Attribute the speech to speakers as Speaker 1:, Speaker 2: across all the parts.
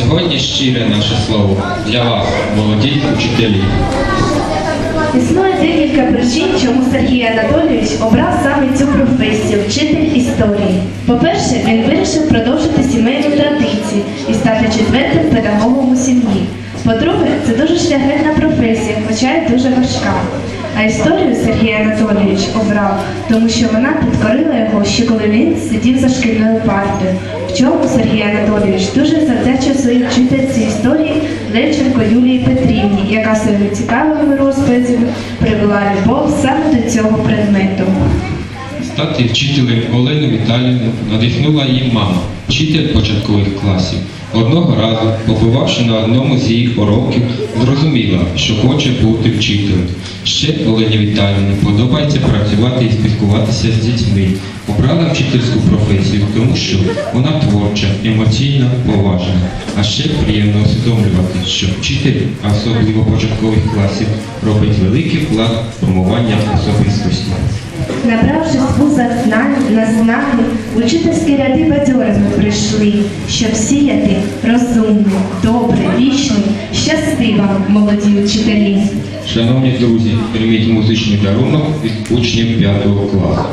Speaker 1: Сьогодні щире наше слово для вас, молоді учителі.
Speaker 2: Існує декілька причин, чому Сергій Анатолійович обрав саме цю професію вчитель історії. По-перше, він вирішив продовжити сімейну традицію і стати четвертим педагогом у сім'ї. По-друге, це дуже шляхетна професія, хоча й дуже важка. А історію Сергій Анатолійович обрав, тому що вона підкорила його ще коли він сидів за шкільною партою. В чому Сергій Анатолійович дуже завдячив своїй вчительці історії Левченко Юлії Петрівні, яка своїми цікавими розповідями привела любов саме до цього предмету.
Speaker 1: Стати вчителем Олену Віталіївну надихнула її мама, вчитель початкових класів. Одного разу, побувавши на одному з її уроків, зрозуміла, що хоче бути вчителем. Ще Олені Віталіївні подобається працювати і спілкуватися з дітьми. Обрала вчительську професію, тому що вона творча, емоційна, поважна. А ще приємно усвідомлювати, що вчитель, особливо початкових класів, робить великий вклад в формування особистості.
Speaker 2: Набравшись вузах знань на знаги, учительські ряди бадьорими прийшли, щоб сіяти розумний, добрий, вічний, щасти вам, молоді учителі.
Speaker 1: Шановні друзі, прийміть музычный дарунок від учнів 5 класу.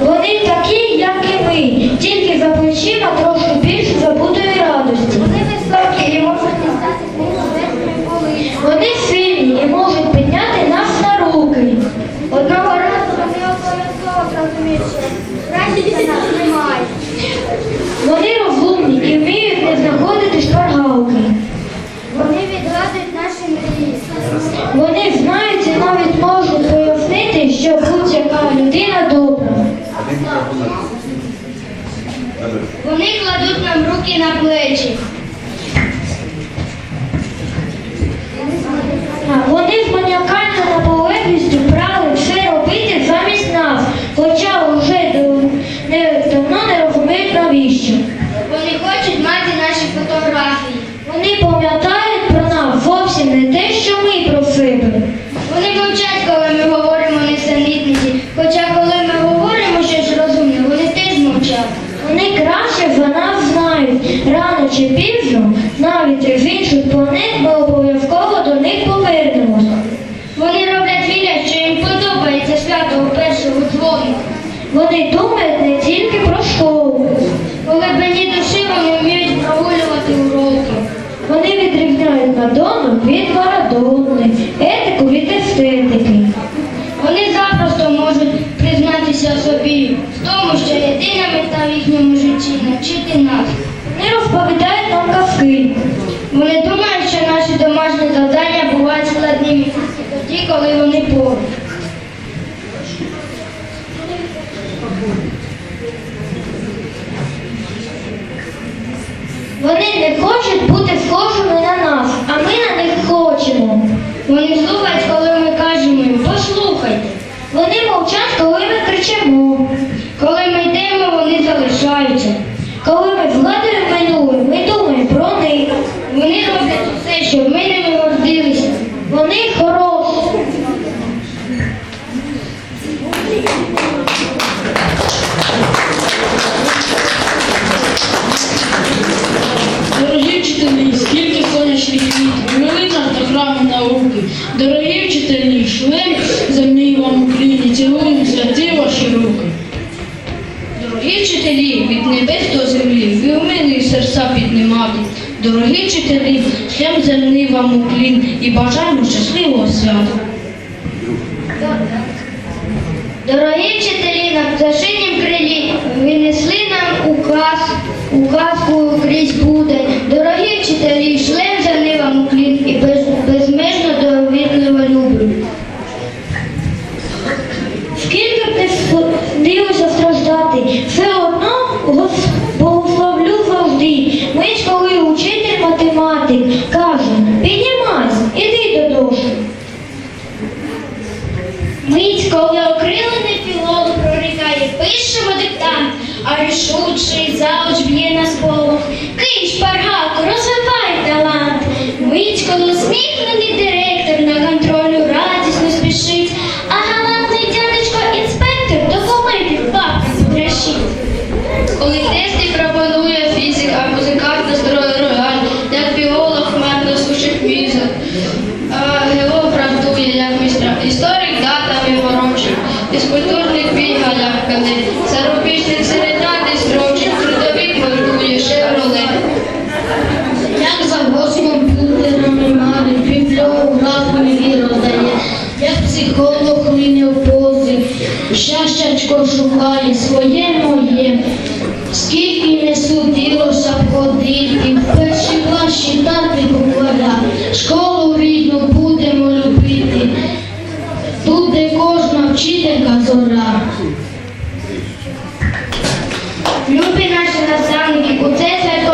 Speaker 3: Вони такі, як і ми, тільки за плечима трошки більше забутої радості. Вони високі і можуть дістати Вони сильні і можуть підняти нас на руки. Одного разу вони обов'язково розуміють, краще нас немає. Вони розумні і вміють не знаходити шпаргалки. Вони відгадують наші мрії. Вони знають і навіть можуть пояснити, що будь-яка людина добра.
Speaker 4: Один мікрофон. Добре.
Speaker 3: Вони кладуть нам руки на плечі. Вони з маніакальною наполегливістю брали все робити замість нас, хоча вже не, давно не розуміють навіщо. Вони хочуть мати наші фотографії. Вони пам'ятають про нас зовсім не те, що ми про себе. Вони мовчать, коли ми говоримо несенітниці, хоча коли ми говоримо щось розумне, вони теж мовчать. Вони краще за нас знають. Рано чи пізно, навіть з інших планет ми обов'язково до них повернемося. Вони роблять вигляд, що їм подобається свято у першого дзвону. Вони думають не тільки про школу. Коли мені душі вони вміють прогулювати уроки. Вони відрізняють Мадонну від Марадони, етику від естетики. Вони запросто можуть признатися собі Вони думають, що наші домашні завдання бувають складними тоді, коли вони поруч. Вони не хочуть бути схожими на нас, а ми на них хочемо. Вони слухають, коли ми кажемо їм послухайте. Вони мовчать, коли ми кричимо. Коли ми йдемо, вони залишаються.
Speaker 5: Науки. Дорогі вчителі, шлем земний вам укліні, цілуємо святі ваші руки. Дорогі вчителі, від небес до землі, ви вміли серця піднімати. Дорогі вчителі, шлем земний вам уклін і бажаємо щасливого свята.
Speaker 3: Дорогі вчителі на пташинім крилі, ви несли нам указ, указку крізь буде. Коли окрилений пілот прорікає, пишемо диктант, а рішучий зауч б'є на сполох. Кий шпаргалку, розвивай своє. Скільки не судилося ходити, в перший клас читати букваря, школу рідну будемо любити, тут де кожна вчителька зора. Любі наші наставники, у святковий